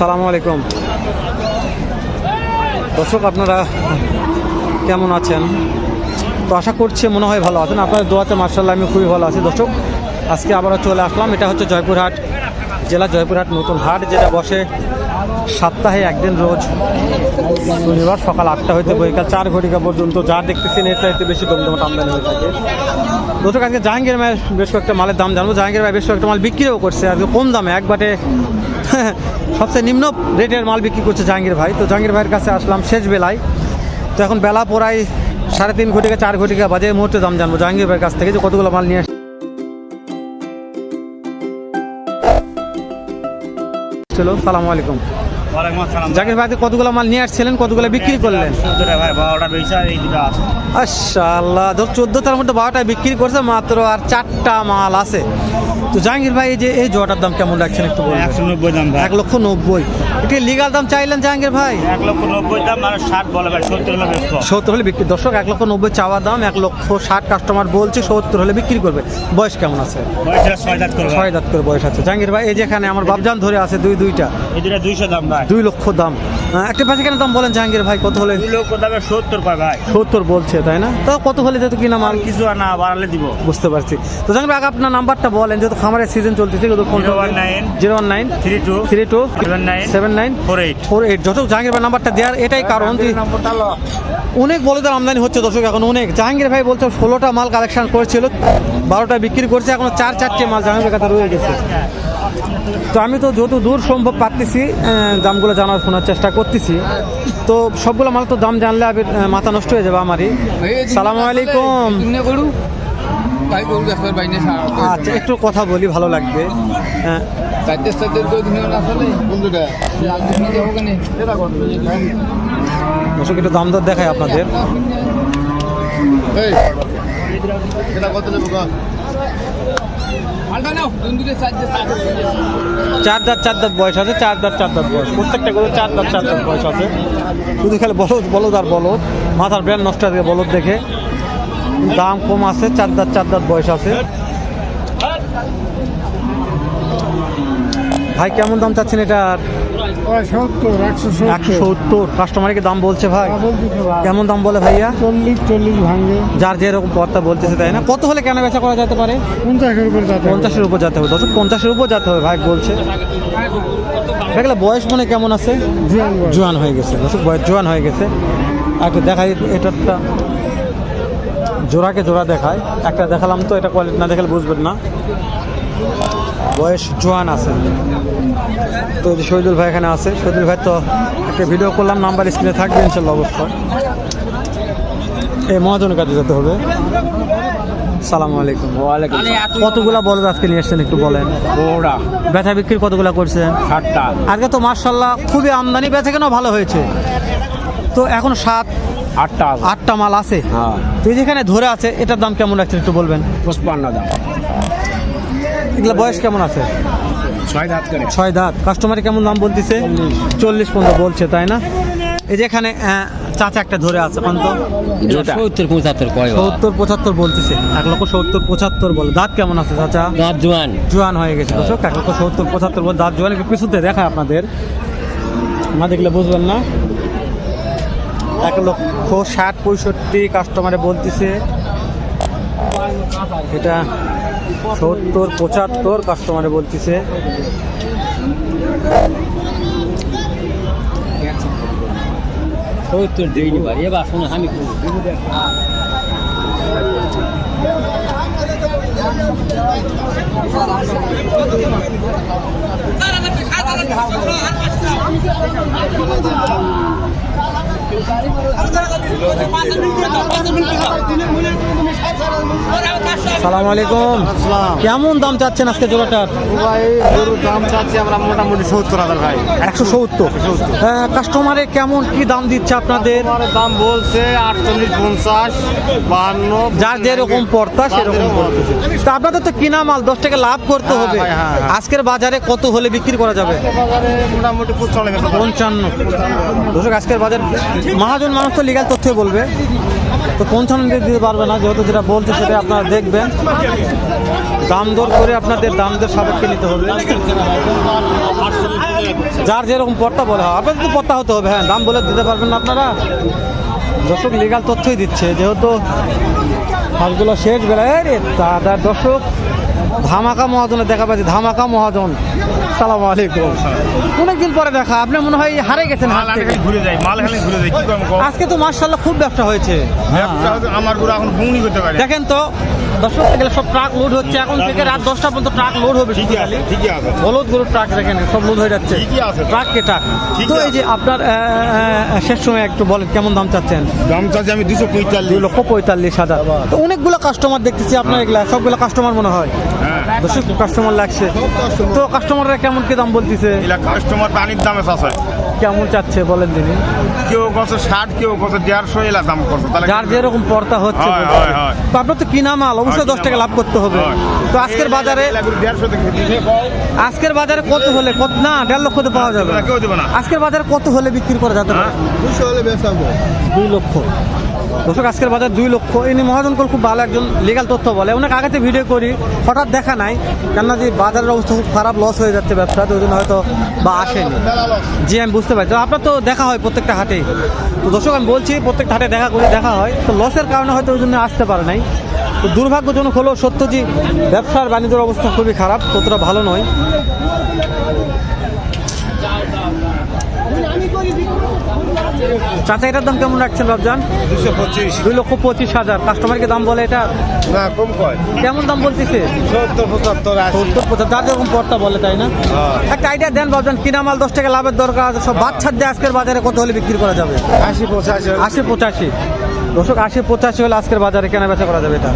সালামু আলাইকুম। দর্শক, আপনারা কেমন আছেন? তো আশা করছি মনে হয় ভালো আছেন। আপনাদের দোয়াতে মার্শাল্লাহ আমি খুবই ভালো আছি। দর্শক, আজকে আবারও চলে আসলাম। এটা হচ্ছে জয়পুরহাট জেলা জয়পুরহাট নতুন হাট, যেটা বসে সপ্তাহে একদিন রোজ শনিবার সকাল আটটা হইতে বৈকাল চার ঘটিকা পর্যন্ত। যা দেখতেছেন এর চাইতে বেশি দমদমট আমদানি হয়ে থাকে। দর্শক, আজকে জাহাঙ্গীর ভাইয়ের বেশ কয়েকটা মালের দাম জানব। জাহাঙ্গীর ভাই বেশ কয়েকটা মাল বিক্রিও করছে। আজকে কম দামে এক বাটে সবচেয়ে নিম্ন রেটের মাল বিক্রি করছে জাহাঙ্গীর ভাই। তো জাহাঙ্গীর ভাইয়ের কাছে আসলাম শেষ বেলায়। তো এখন বেলা পড়ায় সাড়ে তিন ঘটিকা চার ঘটিকা বাজে মুহূর্তে দাম জানব। জাহাঙ্গীর ভাইয়ের কাছ থেকে যে কতগুলো মাল নিয়ে চলো সালামু আলাইকুম। জাকির ভাই কতগুলো মাল নিয়ে আসছিলেন? কতগুলো বিক্রি করলেন? বারোটা আশাল্লাহ ধর চোদ্দোটার মধ্যে বারোটায় বিক্রি করছে মাত্র আর চারটা মাল আছে। তো জাহাঙ্গীর ভাই এই যে এই জোয়াটার দাম কেমন রাখছেন একটু একশো নব্বই দাম এক লক্ষ নব্বই। একটি লিগাল দাম চাইলেন জাহাঙ্গীর ভাই? এক লক্ষ নব্বই দাম আর ষাট বলে সত্তর হলে বিক্রি দর্শক এক লক্ষ নব্বই চাওয়া দাম এক লক্ষ ষাট কাস্টমার বলছে সত্তর হলে বিক্রি করবে। বয়স কেমন আছে? ছয় দাঁত করে বয়স আছে। জাহাঙ্গীর ভাই এই যেখানে আমার বাবজান ধরে আছে দুই দুইটা। এই দুটা দুইশো দাম ভাই। দুই লক্ষ দাম। একটা পাশে কেন দাম বলেন জাহাঙ্গীর ভাই কত হলে? দুই লক্ষ দামে সত্তর পায় ভাই। সত্তর বলছে তাই না? তো কত হলে যেহেতু কিনা মাল? কিছু আর না বাড়ালে দিব। বুঝতে পারছি। তো জাহাঙ্গীর ভাই আগে আপনার নাম্বারটা বলেন যেহেতু খামারের সিজন চলতেছে কিন্তু phone zero one nine zero one nine three two three two seven nine seven nine four eight. Four eight. যত জাহাঙ্গীর ভাই নাম্বারটা দেওয়ার এটাই কারণ যে অনেক বলদের আমদানি হচ্ছে দর্শক এখন অনেক। জাহাঙ্গীর ভাই বলছে ষোলোটা মাল কালেকশন করেছিল বারোটা বিক্রি করছে এখন চার চারটে মাল জাহাঙ্গীর কাছে রয়ে গেছে। তো আমি তো যত দূর সম্ভব পারতেছি দামগুলো জানার শোনার চেষ্টা করতেছি। তো সবগুলো মাল তো দাম জানলে আবার, মাথা নষ্ট হয়ে যাবে আমারই। সালাম আলাইকুম। আচ্ছা একটু কথা বলি ভালো লাগবে। হ্যাঁ। একটু দাম দর দেখায় আপনাদের। চার দাঁত চার দাঁত বয়স আছে, চার দাঁত চার দাঁত বয়স। প্রত্যেকটা করে চার দাঁত চার দাঁত বয়স আছে। শুধু খালি বলদ বলদ আর বলদ। মাথার ব্র্যান্ড নষ্ট আছে বলদ দেখে। দাম কম আছে, চার দাঁত চার দাঁত বয়স আছে। ভাই, কেমন দাম চাচ্ছেন সত্তর একশো সত্তর। কাস্টমারকে দাম বলছে ভাই। কেমন দাম বলে ভাইয়া? চল্লিশ চল্লিশ যার যেরকম বলতেছে তাই না? কত হলে কেনা বেচা করা যেতে পারে? পঞ্চাশের উপর যাতে হবে। পঞ্চাশের উপর যেতে হবে। দর্শক পঞ্চাশের উপর যেতে হবে ভাই বলছে। দেখলে বয়স মনে কেমন আছে? জোয়ান হয়ে গেছে। দর্শক বয়স জোয়ান হয়ে গেছে। একটু দেখাই এটারটা। জোড়াকে জোড়া দেখায়। একটা দেখালাম তো এটা কোয়ালিটি না দেখালে বুঝবেন না। বয়স জোয়ান আছে। তো যে শহীদুল ভাই এখানে আছে। শহীদুল ভাই তো একটা ভিডিও করলাম নাম্বার স্ক্রিনে থাকবে ইনশাল্লাহ অবশ্যই। এই মহাজনের কাছে যেতে হবে। সালামু আলাইকুম। কতগুলা বলদ আজকে নিয়ে এসছেন একটু বলেন? ওরা ব্যথা বিক্রি কতগুলা করছেন? ষাটটা আজকে তো মার্শাল্লাহ খুবই আমদানি বেচা কেন ভালো হয়েছে? তো এখন সাত আটটা আটটা মাল আছে। হ্যাঁ। তো যেখানে ধরে আছে এটার দাম কেমন রাখছেন একটু বলবেন? দাম। এগুলো বয়স কেমন আছে? ছয় দাঁত করে। ছয় দাঁত। কাস্টমারে কেমন দাম বলতেছে? চল্লিশ। পর্যন্ত বলছে তাই না? এই যে এখানে চাচা একটা ধরে আছে কত সত্তর পঁচাত্তর কয় সত্তর পঁচাত্তর বলতেছে। এক লক্ষ সত্তর পঁচাত্তর বলে। দাঁত কেমন আছে চাচা? দাঁত জোয়ান। জোয়ান হয়ে গেছে দর্শক। এক লক্ষ সত্তর পঁচাত্তর বলে দাঁত জোয়ান। একটু পিছুতে দেখায় আপনাদের। না দেখলে বুঝবেন না। এক লক্ষ ষাট পঁয়ষট্টি কাস্টমারে বলতেছে। এটা সত্তর পঁচাত্তর কাস্টমারে বলতেছে। সত্তর দেইনি পারি এবার শোনো আমি সালাম আলাইকুম। কেমন দাম চাচ্ছেন আজকে জোড়াটার দাম চাচ্ছি আমরা মোটামুটি সত্তর হাজার ভাই। একশো সত্তর। কাস্টমারে কেমন কি দাম দিচ্ছে আপনাদের? দাম বলছে আটচল্লিশ পঞ্চাশ বাহান্ন। যার যেরকম পড়তা সেরকম তা আপনাদের তো কিনা মাল দশ টাকা লাভ করতে হ্যাঁ, হবে। হ্যাঁ। আজকের বাজারে কত হলে বিক্রি করা যাবে? মোটামুটি পঞ্চান্ন দর্শক আজকের বাজার মহাজন মানুষ তো লিগাল তথ্য বলবে। তো পঞ্চান্ন দিতে পারবে না যেহেতু যেটা বলছে সেটা আপনারা দেখবেন। দাম দর করে আপনাদের দাম দর সাপেক্ষে নিতে হবে। যার যেরকম পট্টা বলা, হয়, আপনাদের তো পট্টা হতে হবে হ্যাঁ দাম বলে দিতে পারবেন না আপনারা। দর্শক লিগাল তথ্যই দিচ্ছে, যেহেতু হাঁসগুলো শেষ বেলায় রে দর্শক ধামাকা মহাজনে দেখা পাচ্ছি ধামাকা মহাজন। সালাম আলাইকুম। অনেকদিন পরে দেখা আপনি মনে হয় হারে গেছেন। ঘুরে যায় মাল খালি ঘুরে কও? আজকে তো মার্শাল্লাহ খুব ব্যবসা হয়েছে। আমারগুলো এখন বুনি করতে পারে। দেখেন তো দর্শক গেলে সব ট্রাক লোড হচ্ছে। এখন থেকে রাত দশটা পর্যন্ত ট্রাক লোড হবে ঠিকই আছে ঠিকই আছে। বলদ গরুর ট্রাক দেখেন সব লোড হয়ে যাচ্ছে। ঠিকই আছে। ট্রাক কে ট্রাক তো এই যে আপনার শেষ সময় একটু বলেন কেমন দাম চাচ্ছেন? দাম চাচ্ছি আমি দুশো পঁয়তাল্লিশ। লক্ষ পঁয়তাল্লিশ হাজার। তো অনেকগুলো কাস্টমার দেখতেছি আপনার এগুলা সবগুলো কাস্টমার মনে হ্যাঁ। দর্শক কাস্টমার লাগছে। তো কাস্টমাররা কেমন কি দাম বলতেছে? এলা কাস্টমার পানির দামে চাষে কেমন চাচ্ছে বলেন দিনই কেউ কত ষাট কেউ কত দেড়শো এলা দাম করছে তাহলে যার যেরকম পর্তা হচ্ছে হয়। হয়, হয়। তো আপনার তো কিনা মাল অবশ্যই হয়, দশ টাকা লাভ করতে হবে। তো আজকের বাজারে আজকের বাজারে কত হলে কত না দেড় লক্ষতে পাওয়া যাবে। না, কেউ দেবে না। আজকের বাজারে কত হলে বিক্রি করা যেতে পারে? দুই লক্ষ। দর্শক, আজকের বাজার দুই লক্ষ। ইনি মহাজন কল খুব ভালো একজন লিগাল তথ্য বলে। অনেক আগেতে ভিডিও করি, হঠাৎ দেখা নাই। কেননা যে বাজারের অবস্থা খুব খারাপ লস হয়ে যাচ্ছে ব্যবসাতে ওই জন্য হয়তো বা আসেনি। জি, আমি বুঝতে পারছি। আপনার তো দেখা হয় প্রত্যেকটা হাটেই। তো দর্শক, আমি বলছি, প্রত্যেকটা হাটে দেখা করি, দেখা হয়। তো লসের কারণে হয়তো ওই জন্য আসতে পারে নাই। তো দুর্ভাগ্যজনক হলেও সত্য যে ব্যবসার বাণিজ্যের অবস্থা খুবই খারাপ, ততটা ভালো নয়। চাচা এটার দাম কেমন রাখছেন রবজান দুশো পঁচিশ। দুই লক্ষ পঁচিশ হাজার। কাস্টমারকে দাম বলে এটা? না কম কয়? কেমন দাম বলতেছে? সত্তর পঁচাত্তর সত্তর পঁচাত্তর যার যেরকম পর্তা বলে তাই না? একটা আইডিয়া দেন ভাবছেন কিনা মাল দশ টাকা লাভের দরকার আছে সব বাচ্চার দিয়ে আজকের বাজারে কত হলে বিক্রি করা যাবে? আশি পঁচাশি। আশি পঁচাশি। দর্শক আশি পঁচাশি হলে আজকের বাজারে কেনা বেচা করা যাবে এটা।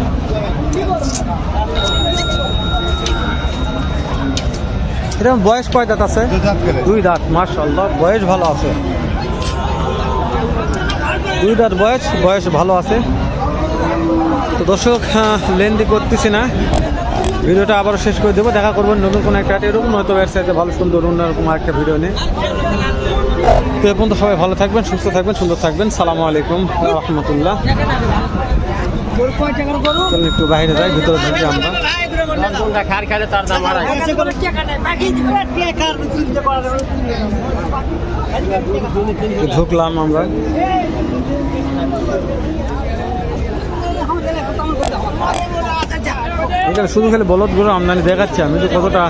এরকম বয়স কয় দাঁত আছে? দুই দাঁত মার্শাল্লাহ বয়স ভালো আছে। দুই দাঁত বয়স বয়স ভালো আছে। তো দর্শক লেন্দি করতেছি না। ভিডিওটা আবারও শেষ করে দেবো। দেখা করবেন নতুন কোনো একটা এরকম নয়তো ওয়েবসাইটে ভালো সুন্দর অন্যরকম একটা ভিডিও নিয়ে। তো এ পর্যন্ত সবাই ভালো থাকবেন সুস্থ থাকবেন সুন্দর থাকবেন। সালামু আলাইকুম রহমতুল্লাহ। একটু বাইরে যাই ভিতরে ঢুকি আমরা। খার খাইলে তার দাম আড়াই ঢুকলাম আমরা। এখানে শুধু খালি বলদগুলো আমদানি দেখাচ্ছে আমি তো কতটা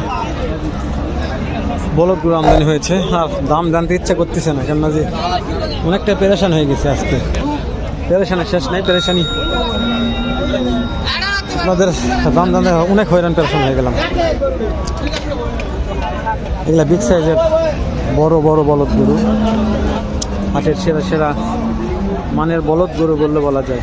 বলদগুলো আমদানি হয়েছে। আর দাম জানতে ইচ্ছা করতেছে না কেননা যে অনেকটা পেরেশান হয়ে গেছে আজকে। পেরেশানের শেষ নাই পেরেশানি আপনাদের দাম দামে অনেক হয়রান পেরেশান হয়ে গেলাম। এগুলা বিগ সাইজের বড় বড় বলদ গরু। হাটের সেরা সেরা মানের বলদ গরু বললে বলা যায়।